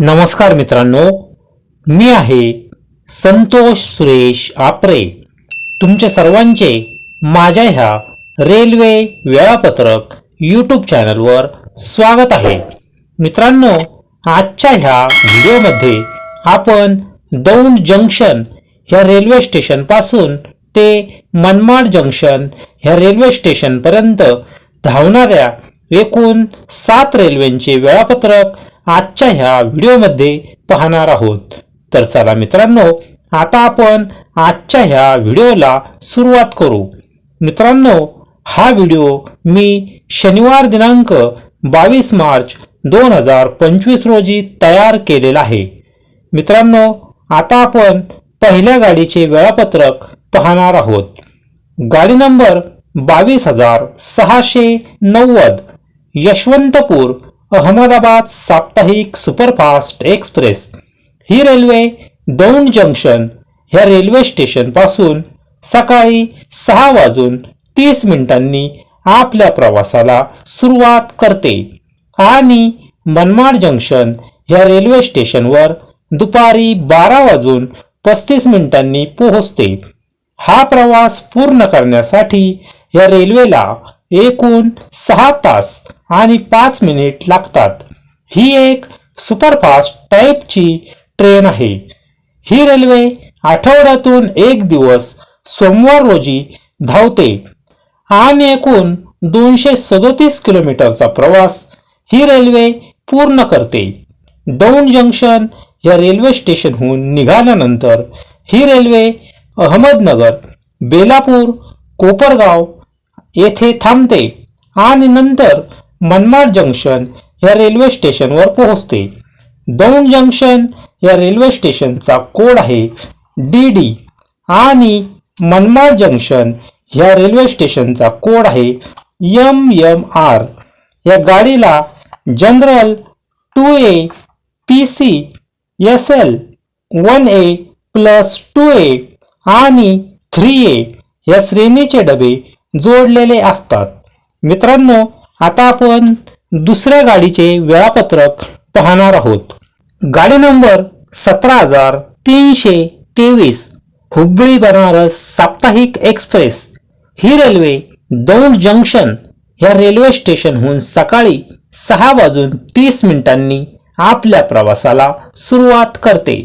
नमस्कार मित्रांनो मी आहे संतोष सुरेश आपरे. तुमच्या सर्वांचे माझ्या ह्या रेल्वे वेळापत्रक यूट्यूब चॅनलवर स्वागत आहे. मित्रांनो आजच्या ह्या व्हिडिओमध्ये आपण दौंड जंक्शन ह्या रेल्वे स्टेशनपासून ते मनमाड जंक्शन ह्या रेल्वे स्टेशनपर्यंत धावणाऱ्या एकूण सात रेल्वेंचे वेळापत्रक आजच्या ह्या व्हिडिओमध्ये पाहणार आहोत. तर चला मित्रांनो आता आपण आजच्या ह्या व्हिडिओला सुरुवात करू. मित्रांनो हा व्हिडिओ मी शनिवार दिनांक बावीस मार्च दोन हजार पंचवीस रोजी तयार केलेला आहे. मित्रांनो आता आपण पहिल्या गाडीचे वेळापत्रक पाहणार आहोत. गाडी नंबर बावीस हजार सहाशे नव्वद यशवंतपूर अहमदाबाद साप्ताहिक सुपरफास्ट एक्सप्रेस. ही रेल्वे दौंड जंक्शन ह्या रेल्वे स्टेशनपासून सकाळी सहा वाजून तीस मिनिटांनी आपल्या प्रवासाला सुरुवात करते. आणि मनमाड जंक्शन ह्या रेल्वे स्टेशनवर दुपारी बारा वाजून पस्तीस मिनिटांनी पोहोचते. हा प्रवास पूर्ण करण्यासाठी या रेल्वेला एकूण सहा तास आणि पाच मिनिट लागतात. ही एक सुपरफास्ट टाईपची ट्रेन आहे. ही रेल्वे आठवड्यातून एक दिवस सोमवार रोजी धावते आणि एकूण दोनशे सदोतीस किलोमीटरचा प्रवास ही रेल्वे पूर्ण करते. दौंड जंक्शन या रेल्वे स्टेशनहून निघाल्यानंतर ही रेल्वे अहमदनगर बेलापूर कोपरगाव येथे थांबते आणि नंतर मनमाड जंक्शन या रेल्वे स्टेशनवर पोहोचते. दौंड जंक्शन या रेल्वे स्टेशनचा कोड आहे डी डी आणि मनमाड जंक्शन ह्या रेल्वे स्टेशनचा कोड आहे यम यम आर या गाडीला general two A P C S L one A plus two A आणि थ्री ए या श्रेणीचे डबे जोडलेले असतात. मित्रांनो आता आपण दुसऱ्या गाडीचे वेळापत्रक पाहणार आहोत. गाडी नंबर सतरा हजार तीनशे तेवीस हुबळी बनारस साप्ताहिक एक्सप्रेस ही रेल्वे दौंड जंक्शन या रेल्वे स्टेशनहून सकाळी सहा वाजून तीस मिनिटांनी आपल्या प्रवासाला सुरुवात करते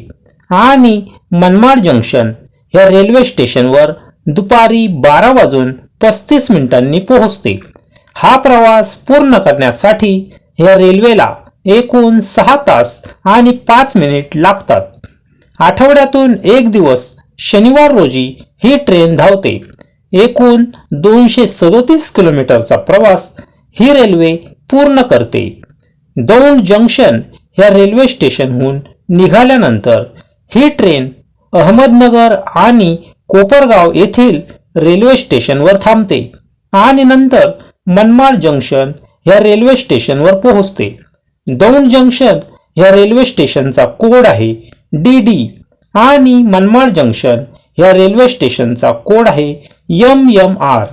आणि मनमाड जंक्शन या रेल्वे स्टेशनवर दुपारी बारा वाजून पस्तीस मिनिटांनी पोहोचते. हा प्रवास पूर्ण करण्यासाठी या रेल्वेला एकूण सहा तास आणि पाच मिनिट लागतात. आठवड्यातून एक दिवस शनिवार रोजी ही ट्रेन धावते. एकूण दोनशे सदोतीस किलोमीटरचा प्रवास ही रेल्वे पूर्ण करते. दौंड जंक्शन या रेल्वे स्टेशनहून निघाल्यानंतर ही ट्रेन अहमदनगर आणि कोपरगाव येथील रेल्वे स्टेशनवर थांबते आणि नंतर मनमाड जंक्शन ह्या रेल्वे स्टेशनवर पोहोचते. दौंड जंक्शन ह्या रेल्वे स्टेशनचा कोड आहे डी डी आणि मनमाड जंक्शन ह्या रेल्वे स्टेशनचा कोड आहे यम यम आर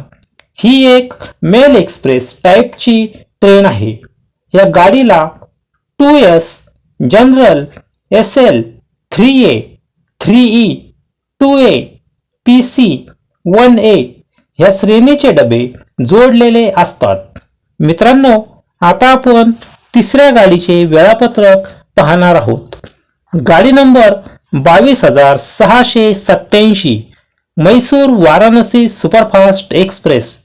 ही एक मेल एक्सप्रेस टाईपची ट्रेन आहे. या गाडीला two S general S L three A three E two A P C one A ह्या श्रेणीचे डबे जोडलेले असतात. मित्रांनो आता आपण तिसऱ्या गाडीचे वेळापत्रक पाहणार आहोत. गाडी नंबर बावीस हजार सहाशे सत्याऐंशी मैसूर वाराणसी सुपरफास्ट एक्सप्रेस.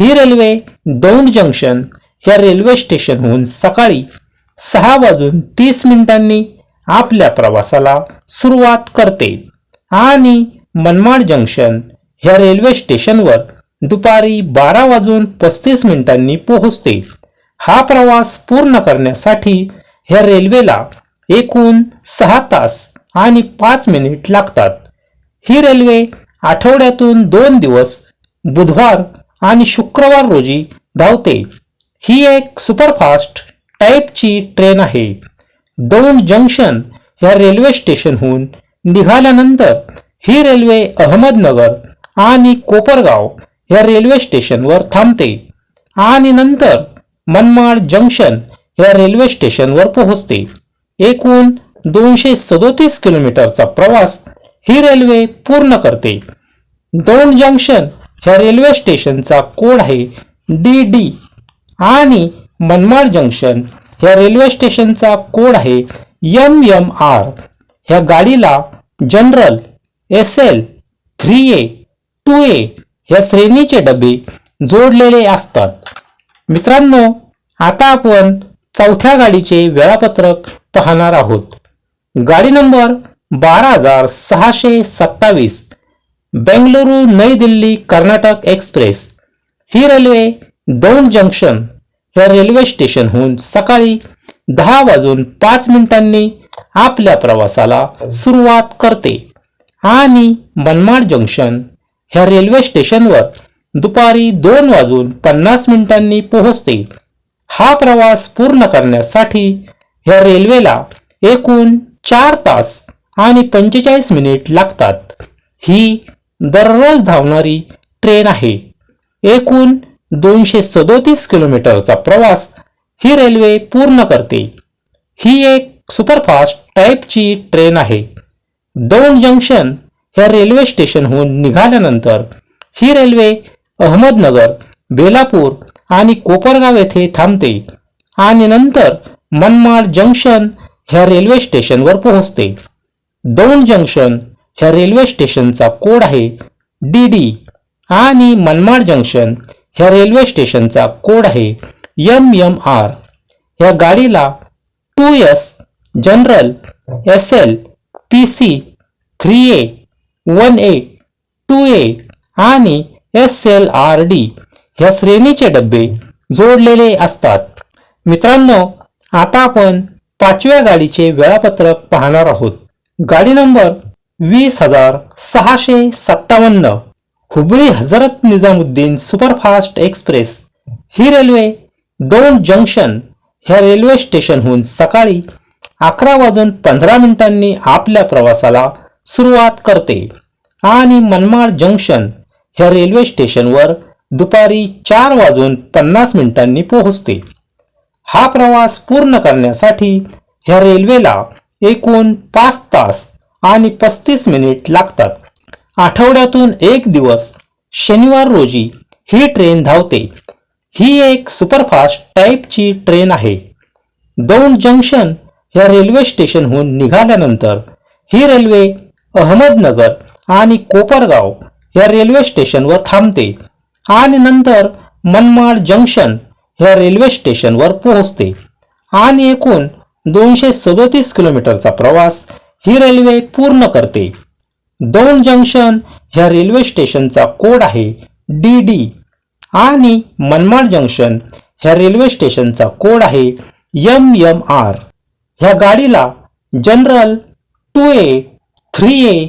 ही रेल्वे दौंड जंक्शन ह्या रेल्वे स्टेशनहून सकाळी सहा वाजून तीस मिनिटांनी आपल्या प्रवासाला सुरुवात करते. आणि मनमाड जंक्शन ह्या रेल्वे स्टेशनवर दुपारी बारा वाजून पस्तीस मिनिटांनी पोहोचते. हा प्रवास पूर्ण करण्यासाठी ह्या रेल्वेला एकूण सहा तास आणि पाच मिनिट लागतात. ही रेल्वे आठवड्यातून दोन दिवस बुधवार आणि शुक्रवार रोजी धावते. ही एक सुपरफास्ट टाईपची ट्रेन आहे. दौंड जंक्शन ह्या रेल्वे स्टेशनहून निघाल्यानंतर ही रेल्वे अहमदनगर आणि कोपरगाव या रेल्वे स्टेशनवर थांबते. आणि नंतर मनमाड जंक्शन या रेल्वे स्टेशनवर पोहोचते. एकूण दोनशे सदोतीस किलोमीटरचा प्रवास ही रेल्वे पूर्ण करते. दौंड जंक्शन ह्या रेल्वे स्टेशनचा कोड आहे डी डी आणि मनमाड जंक्शन ह्या रेल्वे स्टेशनचा कोड आहे एम एम आर ह्या गाडीला general S L three A two A या श्रेणीचे डबे जोडलेले असतात. मित्रांनो आता आपण चौथ्या गाडीचे वेळापत्रक पाहणार आहोत. गाडी नंबर बारा हजार सहाशे सत्तावीस बेंगलुरू नई दिल्ली कर्नाटक एक्सप्रेस. ही रेल्वे दौंड जंक्शन या रेल्वे स्टेशनहून सकाळी दहा वाजून पाच मिनिटांनी आपल्या प्रवासाला सुरुवात करते. आणि मनमाड जंक्शन ह्या रेल्वे स्टेशनवर दुपारी दोन वाजून पन्नास मिनिटांनी पोहोचते. हा प्रवास पूर्ण करण्यासाठी ह्या रेल्वेला एकूण चार तास आणि पंचेचाळीस मिनिट लागतात. ही दररोज धावणारी ट्रेन आहे. एकूण दोनशे सदोतीस किलोमीटरचा प्रवास ही रेल्वे पूर्ण करते. ही एक सुपरफास्ट टाईपची ट्रेन आहे. दौंड जंक्शन ह्या रेल्वे स्टेशनहून निघाल्यानंतर ही रेल्वे अहमदनगर बेलापूर आणि कोपरगाव येथे थांबते आणि नंतर मनमाड जंक्शन ह्या रेल्वे स्टेशनवर पोहोचते. दौंड जंक्शन ह्या रेल्वे स्टेशनचा कोड आहे डी डी आणि मनमाड जंक्शन ह्या रेल्वे स्टेशनचा कोड आहे एम एम आर ह्या गाडीला two S general S L P C three A one A two A आणि एस एल आर डी ह्या श्रेणीचे डबे जोडलेले असतात. मित्रांनो आता आपण पाचव्या गाडीचे वेळापत्रक पाहणार आहोत. गाडी नंबर वीस हजार सहाशे सत्तावन्न हुबळी हजरत निजामुद्दीन सुपरफास्ट एक्सप्रेस ही रेल्वे दोन जंक्शन ह्या रेल्वे स्टेशनहून सकाळी अकरा वाजून पंधरा मिनिटांनी आपल्या प्रवासाला सुरुवात करते. आणि मनमाड जंक्शन ह्या रेल्वे स्टेशनवर दुपारी चार वाजून पन्नास मिनिटांनी पोहोचते. हा प्रवास पूर्ण करण्यासाठी ह्या रेल्वेला एकूण पाच तास आणि पस्तीस मिनिट लागतात. आठवड्यातून एक दिवस शनिवार रोजी ही ट्रेन धावते. ही एक सुपरफास्ट टाईपची ट्रेन आहे. दौंड जंक्शन ह्या रेल्वे स्टेशनहून निघाल्यानंतर ही रेल्वे अहमदनगर आणि कोपरगाव या रेल्वे स्टेशनवर थांबते आणि नंतर मनमाड जंक्शन ह्या रेल्वे स्टेशनवर पोहोचते. आणि एकूण दोनशे सदोतीस किलोमीटरचा प्रवास ही रेल्वे पूर्ण करते. दौंड जंक्शन ह्या रेल्वे स्टेशनचा कोड आहे डी डी आणि मनमाड जंक्शन ह्या रेल्वे स्टेशनचा कोड आहे एम एम आर ह्या गाडीला general two A three A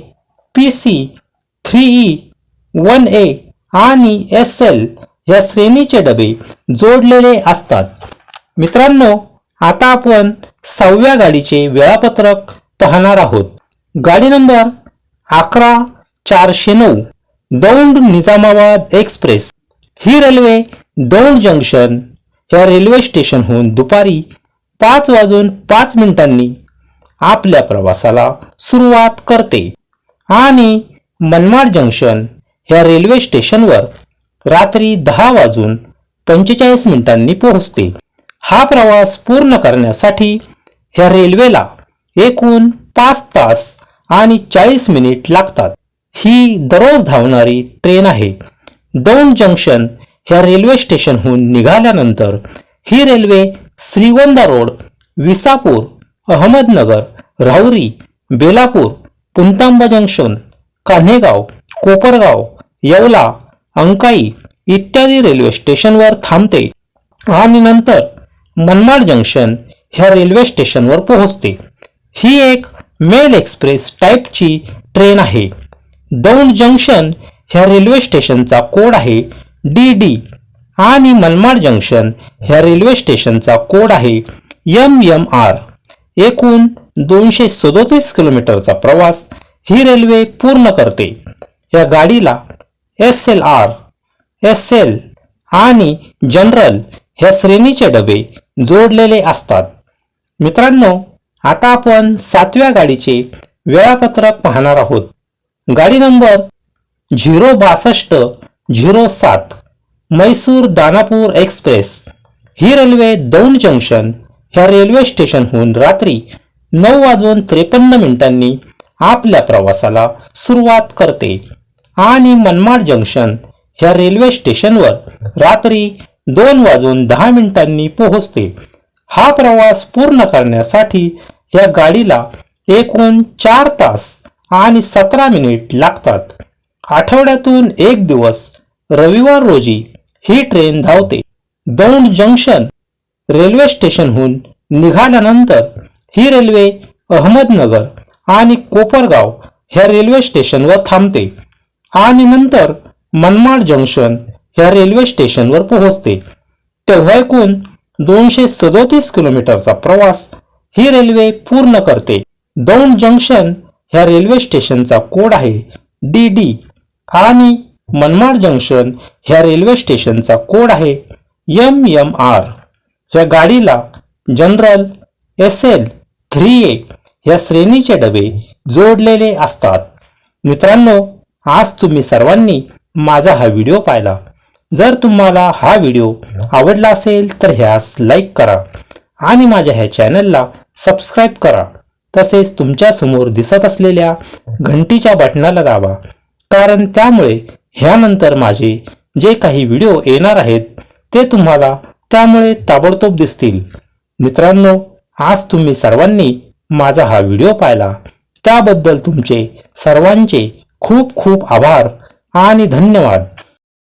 P C three E one A आणि एस एल या श्रेणीचे डबे जोडलेले असतात. मित्रांनो आता आपण सहाव्या गाडीचे वेळापत्रक पाहणार आहोत. गाडी नंबर अकरा चारशे नऊ दौंड निजामाबाद एक्सप्रेस. ही रेल्वे दौंड जंक्शन या रेल्वे स्टेशनहून दुपारी पाच वाजून पाच मिनिटांनी आपल्या प्रवासाला सुरुवात करते. आणि मनमाड जंक्शन ह्या रेल्वे स्टेशनवर रात्री दहा वाजून पंचेचाळीस मिनिटांनी पोहोचते. हा प्रवास पूर्ण करण्यासाठी ह्या रेल्वेला एकूण पाच तास आणि चाळीस मिनिट लागतात. ही दररोज धावणारी ट्रेन आहे. दौंड जंक्शन ह्या रेल्वे स्टेशनहून निघाल्यानंतर ही railway Shrigonda road Visapur Ahmednagar Rahuri Belapur Puntamba junction Kanhegaon Kopargaon Yeola Ankai इत्यादी रेल्वे स्टेशनवर थांबते आणि नंतर मनमाड जंक्शन ह्या रेल्वे स्टेशनवर पोहोचते. ही एक मेल एक्सप्रेस टाईपची ट्रेन आहे. दौंड जंक्शन ह्या रेल्वे स्टेशनचा कोड आहे डी डी आणि मनमाड जंक्शन ह्या रेल्वे स्टेशनचा कोड आहे एम एम आर. एकूण दोनशे सदोतीस किलोमीटरचा प्रवास ही रेल्वे पूर्ण करते. या गाडीला S L R S L आणि जनरल ह्या श्रेणीचे डबे जोडलेले असतात. मित्रांनो आता आपण सातव्या गाडीचे वेळापत्रक पाहणार आहोत. गाडी नंबर झिरो बासष्ट झिरो सात मैसूर दानापूर एक्सप्रेस ही रेल्वे दौंड जंक्शन ह्या रेल्वे स्टेशनहून रात्री नऊ वाजून त्रेपन्न मिनिटांनी आपल्या प्रवासाला सुरुवात करते. आणि मनमाड जंक्शन ह्या रेल्वे स्टेशनवर रात्री दोन वाजून दहा मिनिटांनी पोहोचते. हा प्रवास पूर्ण करण्यासाठी या गाडीला एकूण चार तास आणि सतरा मिनिट लागतात. आठवड्यातून एक दिवस रविवार रोजी ही ट्रेन धावते. दौंड जंक्शन रेल्वे स्टेशनहून निघाल्यानंतर ही रेल्वे अहमदनगर आणि कोपरगाव ह्या रेल्वे स्टेशनवर थांबते आणि नंतर मनमाड जंक्शन ह्या रेल्वे स्टेशनवर पोहोचते. तेव्हा एकूण दोनशे सदोतीस किलोमीटरचा प्रवास ही रेल्वे पूर्ण करते. दौंड जंक्शन ह्या रेल्वे स्टेशनचा कोड आहे डी डी आणि मनमाड जंक्शन ह्या रेल्वे स्टेशनचा कोड आहे एम एम आर. या गाडीला general S L three A या श्रेणीचे डबे जोडलेले असतात. मित्रांनो आज तुम्ही सर्वांनी माझा हा व्हिडिओ पाहिला. जर तुम्हाला हा व्हिडिओ आवडला असेल तर ह्यास लाईक करा आणि माझ्या ह्या चॅनलला सबस्क्राईब करा. तसेच तुमच्यासमोर दिसत असलेल्या घंटीच्या बटनाला दाबा कारण त्यामुळे ह्यानंतर माझे जे काही व्हिडिओ येणार आहेत ते तुम्हाला त्यामुळे ताबडतोब दिसतील. मित्रांनो आज तुम्ही सर्वांनी माझा हा व्हिडिओ पाहिला. त्याबद्दल तुमचे सर्वांचे खूप खूप आभार आणि धन्यवाद.